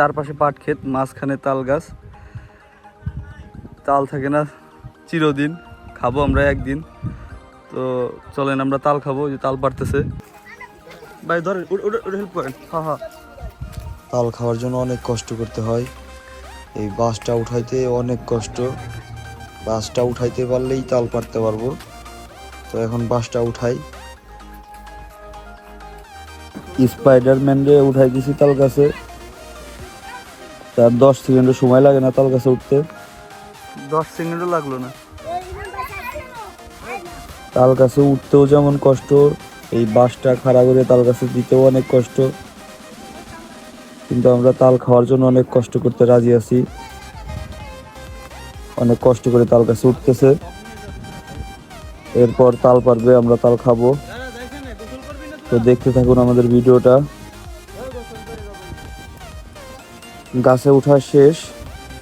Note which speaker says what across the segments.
Speaker 1: চারপাশে পাট ক্ষেত, মাঝখানে তাল গাছ তাল থাকে না, চিরদিন খাব আমরা একদিন। তো চলেন আমরা তাল খাব যে তাল পারতেছে ভাই, ধরেন হেল্প করেন। হ্যাঁ হ্যাঁ
Speaker 2: তাল খাওয়ার জন্য অনেক কষ্ট করতে হয়। এই বাসটা উঠাইতে অনেক কষ্ট। বাসটা উঠাইতে পারলেই তাল পারতে পারব। তো এখন বাসটা উঠাই। স্পাইডারম্যান রে উঠাই দিছি তাল গাছে। তার দশ সেকেন্ডের সময় লাগে না তাল গাছে উঠতে?
Speaker 1: দশ সেকেন্ডও লাগল না।
Speaker 2: তাল গাছে উঠতেও যেমন কষ্ট এই বাসটা খাড়া করে তাল গাছে দিতেও অনেক কষ্ট। কিন্তু আমরা তাল খাওয়ার জন্য অনেক কষ্ট করতে রাজি আছি। অনেক কষ্ট করে তাল গাছে উঠতেছে। এরপর তাল পারবে আমরা তাল খাব। তো দেখতে থাকুন আমাদের ভিডিওটা। গাছে ওঠা শেষ।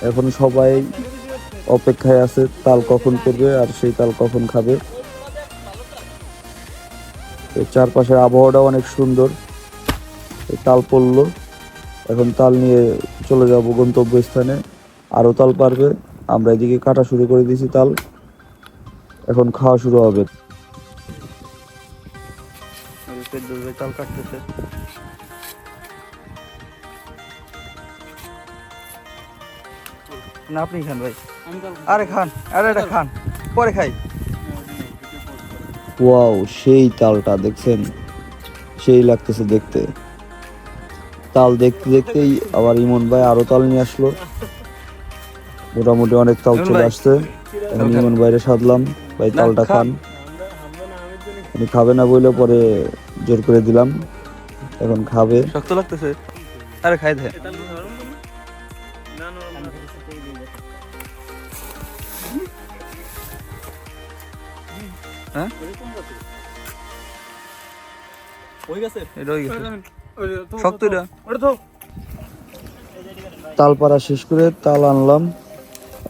Speaker 2: এখন সবাই অপেক্ষায় আছে, তাল কখন করবে আর সেই তাল কখন খাবে। চারপাশের আবহাওয়াটা অনেক সুন্দর। তাল পড়ল। এখন তাল নিয়ে চলে যাব গন্তব্যস্থানে। আরও তাল পারবে। আমরা এদিকে কাটা শুরু করে দিয়েছি তাল। এখন খাওয়া শুরু হবে।
Speaker 1: তাল কাটতেছে। না আপনি খান ভাই। আরে খান আরে এটা খান। পরে খাই।
Speaker 2: ওয়াও সেই তালটা দেখছেন? সেই লাগতেছে দেখতে। তাল দেখতে দেখতেই আবার ইমন ভাই আরও তাল নিয়ে আসলো। মোটামুটি অনেক তাল চলে আসছে। এখন ইমন বাইরে সাধলাম। ভাই তালটা
Speaker 1: খান।
Speaker 2: উনি খাবে না বলে পরে জোর করে দিলাম। এখন খাবে।
Speaker 1: শক্ত লাগতেছে। আরে খাই দে হ্যাঁ? এটা হয়ে গেছে শক্ত এটা।
Speaker 2: তাল পাড়া শেষ করে তাল আনলাম।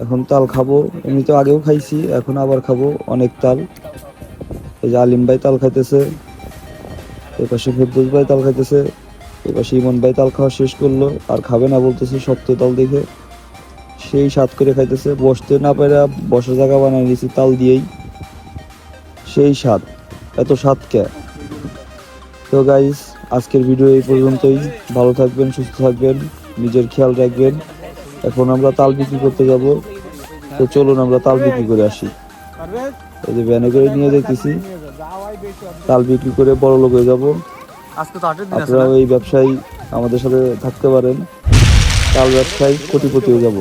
Speaker 2: এখন তাল খাব। এমনি তো আগেও খাইছি এখন আবার খাব অনেক তাল। এই যে আলিম ভাই তাল খাইতেছে এ পাশে ফেরদৌস ভাই তাল খাইতেছে এ পাশে ইমন ভাই তাল খাওয়া শেষ করল। আর খাবে না বলতেছে শক্ত তাল দেখে। সেই স্বাদ করে খাইতেছে। বসতে না পেরে বসার জায়গা বানাই নিয়েছি তাল দিয়েই। সেই স্বাদ। এত স্বাদ কে? তো গাইস আজকের ভিডিও এই পর্যন্তই। ভালো থাকবেন সুস্থ থাকবেন নিজের খেয়াল রাখবেন। এখন আমরা তাল বিক্রি করতে যাব। তো চলুন আমরা তাল বিক্রি করে আসি। এই যে ভ্যানে করে নিয়ে যাইতেছি। তাল বিক্রি করে বড় লোক হয়ে যাব। আপনারাও এই ব্যবসায়ী আমাদের সাথে থাকতে পারেন। তাল ব্যবসায়ী কোটিপতি হয়ে যাব।